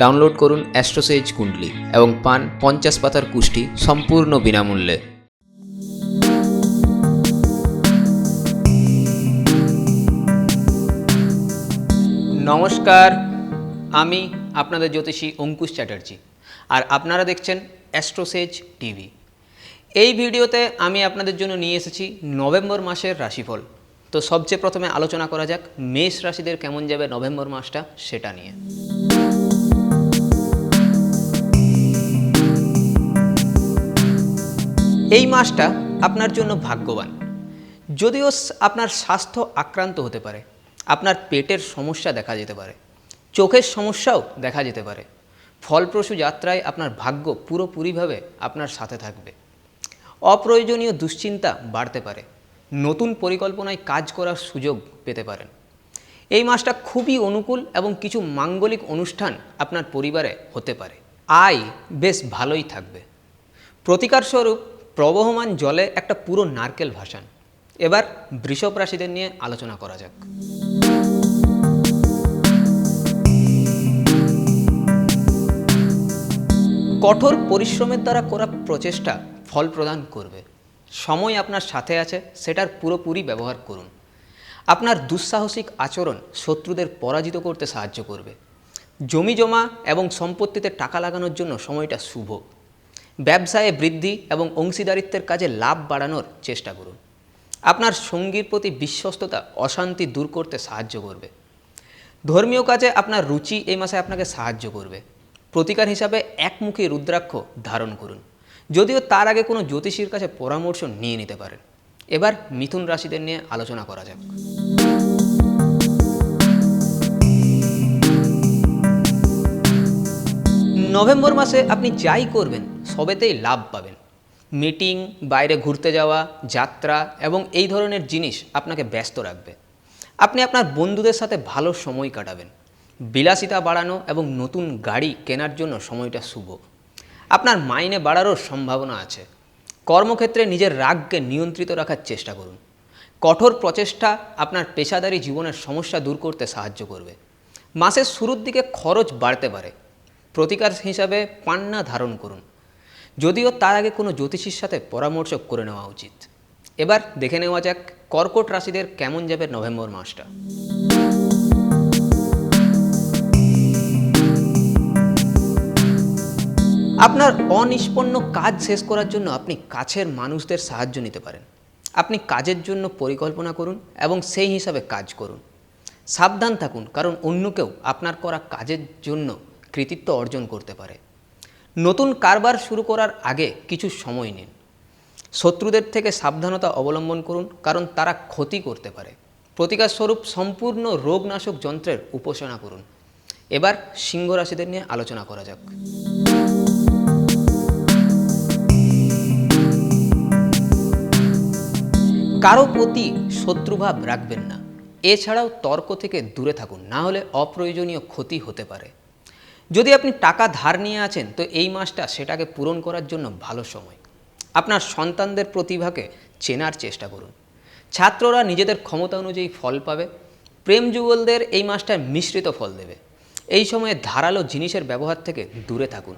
Download করুন অ্যাস্ট্রোসেজ কুণ্ডলি এবং পান পঞ্চাশ পাতার কুষ্টি সম্পূর্ণ বিনামূল্যে। নমস্কার, আমি আপনাদের জ্যোতিষী অঙ্কুশ চ্যাটার্জি, আর আপনারা দেখছেন অ্যাস্ট্রোসেজ টিভি। এই ভিডিওতে আমি আপনাদের জন্য নিয়ে এসেছি নভেম্বর মাসের রাশিফল। তো সবচেয়ে প্রথমে আলোচনা করা যাক, মেষ রাশিদের কেমন যাবে নভেম্বর মাসটা সেটা নিয়ে। এই মাসটা আপনার জন্য ভাগ্যবান। যদিও আপনার স্বাস্থ্য আক্রান্ত হতে পারে, আপনার পেটের সমস্যা দেখা যেতে পারে, চোখের সমস্যাও দেখা যেতে পারে। ফলপ্রসূ যাত্রায় আপনার ভাগ্য পুরোপুরিভাবে আপনার সাথে থাকবে। অপ্রয়োজনীয় দুশ্চিন্তা বাড়তে পারে, নতুন পরিকল্পনায় কাজ করার সুযোগ পেতে পারেন। এই মাসটা খুবই অনুকূল এবং কিছু মাঙ্গলিক অনুষ্ঠান আপনার পরিবারে হতে পারে। আয় বেশ ভালোই থাকবে। প্রতিকার স্বরূপ প্রবহমান জলে একটা পুরো নারকেল ভাসান। এবার বৃষভ রাশিদের নিয়ে আলোচনা করা যাক। কঠোর পরিশ্রমের দ্বারা করা প্রচেষ্টা ফল প্রদান করবে। সময় আপনার সাথে আছে, সেটার পুরোপুরি ব্যবহার করুন। আপনার দুঃসাহসিক আচরণ শত্রুদের পরাজিত করতে সাহায্য করবে। জমি জমা এবং সম্পত্তিতে টাকা লাগানোর জন্য সময়টা শুভ। ব্যবসায়ে বৃদ্ধি এবং অংশীদারিত্বের কাজে লাভ বাড়ানোর চেষ্টা করুন। আপনার সঙ্গীর প্রতি বিশ্বস্ততা, অশান্তি দূর করতে সাহায্য করবে। ধর্মীয় কাজে আপনার রুচি এই মাসে আপনাকে সাহায্য করবে। প্রতিকার হিসাবে একমুখী রুদ্রাক্ষ ধারণ করুন। যদিও তার আগে কোনো জ্যোতিষীর কাছে পরামর্শ নিয়ে নিতে পারেন। এবার মিথুন রাশিদের নিয়ে আলোচনা করা যাক। নভেম্বর মাসে আপনি যাই করবেন, সবেতেই লাভ পাবেন। মিটিং, বাইরে ঘুরতে যাওয়া, যাত্রা এবং এই ধরনের জিনিস আপনাকে ব্যস্ত রাখবে। আপনি আপনার বন্ধুদের সাথে ভালো সময় কাটাবেন। বিলাসিতা বাড়ানো এবং নতুন গাড়ি কেনার জন্য সময়টা শুভ। আপনার মাইনে বাড়ারও সম্ভাবনা আছে। কর্মক্ষেত্রে নিজের রাগকে নিয়ন্ত্রিত রাখার চেষ্টা করুন। কঠোর প্রচেষ্টা আপনার পেশাদারি জীবনের সমস্যা দূর করতে সাহায্য করবে। মাসের শুরুর দিকে খরচ বাড়তে পারে। প্রতিকার হিসাবে পান্না ধারণ করুন। যদিও তার আগে কোনো জ্যোতিষীর সাথে পরামর্শ করে নেওয়া উচিত। এবার দেখে নেওয়া যাক কর্কট রাশিদের কেমন যাবে নভেম্বর মাসটা। আপনার অনিষ্পন্ন কাজ শেষ করার জন্য আপনি কাছের মানুষদের সাহায্য নিতে পারেন। আপনি কাজের জন্য পরিকল্পনা করুন এবং সেই হিসাবে কাজ করুন। সাবধান থাকুন, কারণ অন্য কেউ আপনার করা কাজের জন্য কৃতিত্ব অর্জন করতে পারে। নতুন কারবার শুরু করার আগে কিছু সময় নিন। শত্রুদের থেকে সাবধানতা অবলম্বন করুন, কারণ তারা ক্ষতি করতে পারে। প্রতিকার স্বরূপ সম্পূর্ণ রোগনাশক যন্ত্রের উপাসনা করুন। এবার সিংহ রাশিদের নিয়ে আলোচনা করা যাক। কারও প্রতি শত্রুভাব রাখবেন না। এছাড়াও তর্ক থেকে দূরে থাকুন, না হলে অপ্রয়োজনীয় ক্ষতি হতে পারে। যদি আপনি টাকা ধার নিয়ে আছেন, তো এই মাসটা সেটাকে পূরণ করার জন্য ভালো সময়। আপনার সন্তানদের প্রতিভাকে চেনার চেষ্টা করুন। ছাত্ররা নিজেদের ক্ষমতা অনুযায়ী ফল পাবে, প্রেম যুগলদের এই মাসটায় মিশ্রিত ফল দেবে। এই সময়ে ধারালো জিনিসের ব্যবহার থেকে দূরে থাকুন।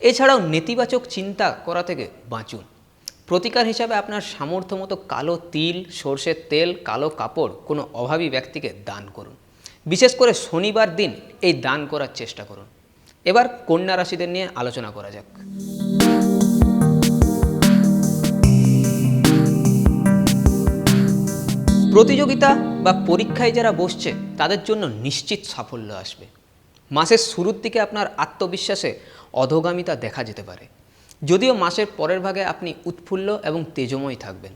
এছাড়াও নেতিবাচক চিন্তা করা থেকে বাঁচুন। প্রতিকার হিসাবে আপনার সামর্থ্য মতো কালো তিল, সর্ষের তেল, কালো কাপড়, কোনো অভাবী ব্যক্তিকে দান করুন। বিশেষ করে শনিবার দিন এই দান করার চেষ্টা করুন। এবার কন্যা রাশিদের নিয়ে আলোচনা করা যাক। প্রতিযোগিতা বা পরীক্ষায় যারা বসছে, তাদের জন্য নিশ্চিত সাফল্য আসবে। মাসের শুরুর দিকে আপনার আত্মবিশ্বাসে অধোগামিতা দেখা যেতে পারে। যদিও মাসের পরের ভাগে আপনি উৎফুল্ল এবং তেজময় থাকবেন।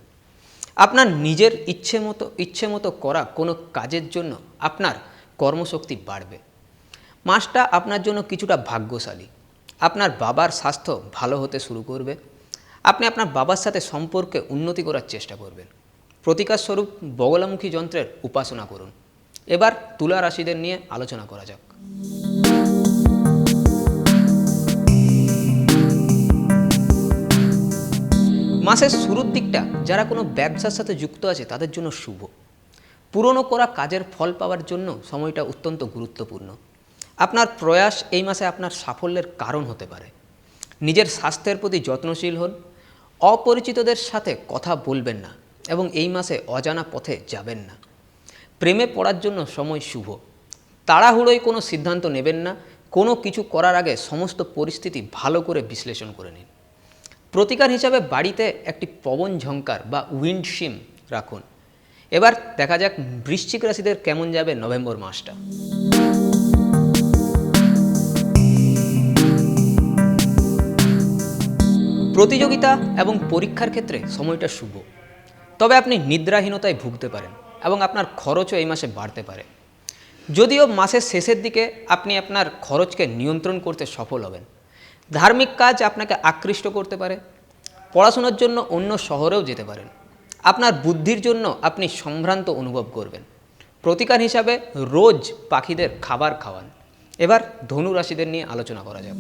আপনার নিজের ইচ্ছে মতো ইচ্ছে মতো করা কোনো কাজের জন্য আপনার কর্মশক্তি বাড়বে। মাসটা আপনার জন্য কিছুটা ভাগ্যশালী। আপনার বাবার স্বাস্থ্য ভালো হতে শুরু করবে। আপনি আপনার বাবার সাথে সম্পর্কে উন্নতি করার চেষ্টা করবেন। প্রতিকার স্বরূপ বগলামুখী যন্ত্রের উপাসনা করুন। এবার তুলা রাশিদের নিয়ে আলোচনা করা যাক। মাসের শুরুর দিকটা যারা কোনো ব্যবসার সাথে যুক্ত আছে, তাদের জন্য শুভ। পুরনো করা কাজের ফল পাওয়ার জন্য সময়টা অত্যন্ত গুরুত্বপূর্ণ। আপনার প্রয়াস এই মাসে আপনার সাফল্যের কারণ হতে পারে। নিজের স্বাস্থ্যের প্রতি যত্নশীল হন, অপরিচিতদের সাথে কথা বলবেন না এবং এই মাসে অজানা পথে যাবেন না। প্রেমে পড়ার জন্য সময় শুভ। তাড়াহুড়োয় কোনো সিদ্ধান্ত নেবেন না, কোনো কিছু করার আগে সমস্ত পরিস্থিতি ভালো করে বিশ্লেষণ করে নিন। প্রতিকার হিসাবে বাড়িতে একটি পবন ঝঙ্কার বা উইন্ড শিম রাখুন। এবার দেখা যাক বৃশ্চিক রাশিদের কেমন যাবে নভেম্বর মাসটা। প্রতিযোগিতা এবং পরীক্ষার ক্ষেত্রে সময়টা শুভ। তবে আপনি নিদ্রাহীনতায় ভুগতে পারেন এবং আপনার খরচও এই মাসে বাড়তে পারে। যদিও মাসের শেষের দিকে আপনি আপনার খরচকে নিয়ন্ত্রণ করতে সফল হবেন। ধার্মিক কাজ আপনাকে আকৃষ্ট করতে পারে। পড়াশোনার জন্য অন্য শহরেও যেতে পারেন। আপনার বুদ্ধির জন্য আপনি সম্ভ্রান্ত অনুভব করবেন। প্রতিকার হিসাবে রোজ পাখিদের খাবার খাওয়ান। এবার ধনু রাশিদের নিয়ে আলোচনা করা যাক।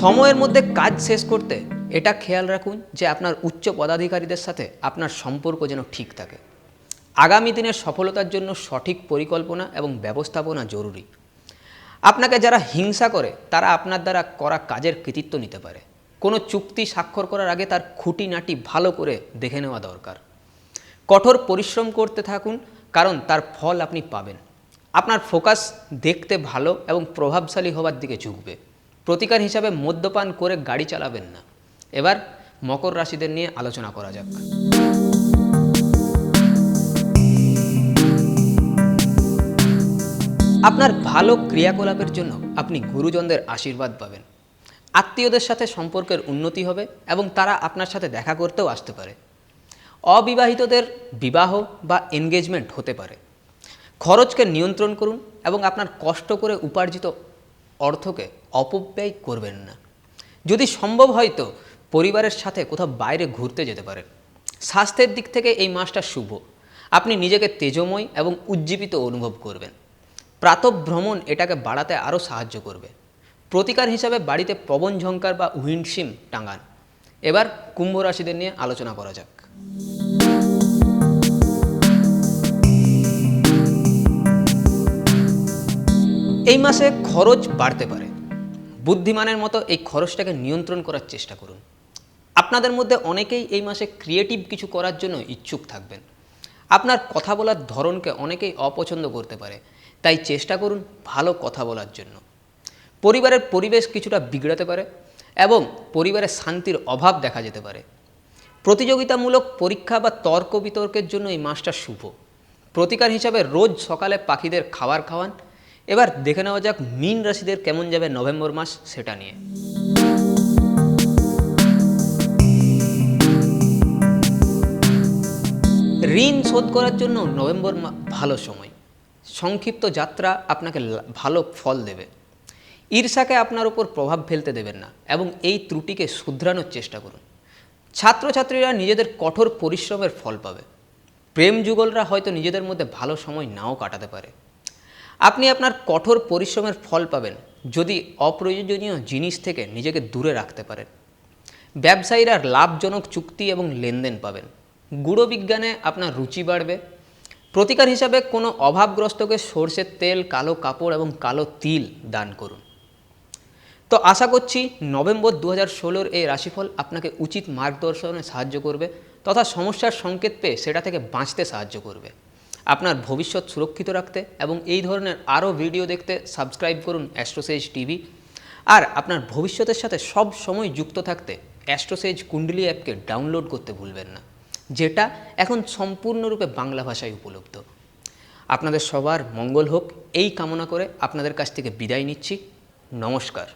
সময়ের মধ্যে কাজ শেষ করতে এটা খেয়াল রাখুন যে আপনার উচ্চ পদাধিকারীদের সাথে আপনার সম্পর্ক যেন ঠিক থাকে। আগামী দিনের সফলতার জন্য সঠিক পরিকল্পনা এবং ব্যবস্থাপনা জরুরি। আপনাকে যারা হিংসা করে, তারা আপনার দ্বারা করা কাজের কৃতিত্ব নিতে পারে। কোনো চুক্তি স্বাক্ষর করার আগে তার খুঁটিনাটি ভালো করে দেখে নেওয়া দরকার। কঠোর পরিশ্রম করতে থাকুন, কারণ তার ফল আপনি পাবেন। আপনার ফোকাস দেখতে ভালো এবং প্রভাবশালী হওয়ার দিকে ঝুঁকবে। প্রতিকার হিসাবে মদ্যপান করে গাড়ি চালাবেন না। এবার মকর রাশিদের নিয়ে আলোচনা করা যাক। আপনার ভালো ক্রিয়াকলাপের জন্য আপনি গুরুজনদের আশীর্বাদ পাবেন। আত্মীয়দের সাথে সম্পর্কের উন্নতি হবে এবং তারা আপনার সাথে দেখা করতেও আসতে পারে। অবিবাহিতদের বিবাহ বা এনগেজমেন্ট হতে পারে। খরচকে নিয়ন্ত্রণ করুন এবং আপনার কষ্ট করে উপার্জিত অর্থকে অপব্যয় করবেন না। যদি সম্ভব হয় তো পরিবারের সাথে কোথাও বাইরে ঘুরতে যেতে পারেন। স্বাস্থ্যের দিক থেকে এই মাসটা শুভ। আপনি নিজেকে তেজময় এবং উজ্জীবিত অনুভব করবেন। প্রাতভ্রমণ এটাকে বাড়াতে আরও সাহায্য করবে। প্রতিকার হিসাবে বাড়িতে পবন ঝঙ্কার বা উইন্ডশিম টাঙান। এবার কুম্ভ রাশিদের নিয়ে আলোচনা করা যাক। এই মাসে খরচ বাড়তে পারে। বুদ্ধিমানের মতো এই খরচটাকে নিয়ন্ত্রণ করার চেষ্টা করুন। আপনাদের মধ্যে অনেকেই এই মাসে ক্রিয়েটিভ কিছু করার জন্য ইচ্ছুক থাকবেন। আপনার কথা বলার ধরনকে অনেকেই অপছন্দ করতে পারে। তাই চেষ্টা করুন ভালো কথা বলার জন্য। পরিবারের পরিবেশ কিছুটা বিগড়াতে পারে এবং পরিবারের শান্তির অভাব দেখা যেতে পারে। প্রতিযোগিতামূলক পরীক্ষা বা তর্ক বিতর্কের জন্য এই মাসটা শুভ। প্রতিকার হিসাবে রোজ সকালে পাখিদের খাবার খাওয়ান এবার দেখে নেওয়া যাক মিন রাশিদের কেমন যাবে নভেম্বর মাস সেটা নিয়ে। ঋণ শোধ করার জন্য নভেম্বর ভালো সময়। সংক্ষিপ্ত যাত্রা আপনাকে ভালো ফল দেবে। ঈর্ষাকে আপনার উপর প্রভাব ফেলতে দেবেন না এবং এই ত্রুটিকে শুধরানোর চেষ্টা করুন। ছাত্রছাত্রীরা নিজেদের কঠোর পরিশ্রমের ফল পাবে। প্রেম যুগলরা হয়তো নিজেদের মধ্যে ভালো সময় নাও কাটাতে পারে। আপনি আপনার কঠোর পরিশ্রমের ফল পাবেন যদি অপ্রয়োজনীয় জিনিস থেকে নিজেকে দূরে রাখতে পারেন। ব্যবসায়ীরা লাভজনক চুক্তি এবং লেনদেন পাবেন। গুঁড়ো বিজ্ঞানে আপনার রুচি বাড়বে। প্রতিকার হিসাবে কোনো অভাবগ্রস্তকে সর্ষের তেল, কালো কাপড় এবং কালো তিল দান করুন। তো আশা করছি নভেম্বর দু হাজার ষোলোর এই রাশিফল আপনাকে উচিত মার্গদর্শনে সাহায্য করবে তথা সমস্যার সংকেত পেয়ে সেটা থেকে বাঁচতে সাহায্য করবে। আপনার ভবিষ্যৎ সুরক্ষিত রাখতে এবং এই ধরনের আরও ভিডিও দেখতে সাবস্ক্রাইব করুন অ্যাস্ট্রোসেজ টিভি। আর আপনার ভবিষ্যতের সাথে সব সময় যুক্ত থাকতে অ্যাস্ট্রোসেজ কুণ্ডলি অ্যাপকে ডাউনলোড করতে ভুলবেন না, যেটা এখন সম্পূর্ণরূপে বাংলা ভাষায় উপলব্ধ। আপনাদের সবার মঙ্গল হোক, এই কামনা করে আপনাদের কাছ থেকে বিদায় নিচ্ছি। নমস্কার।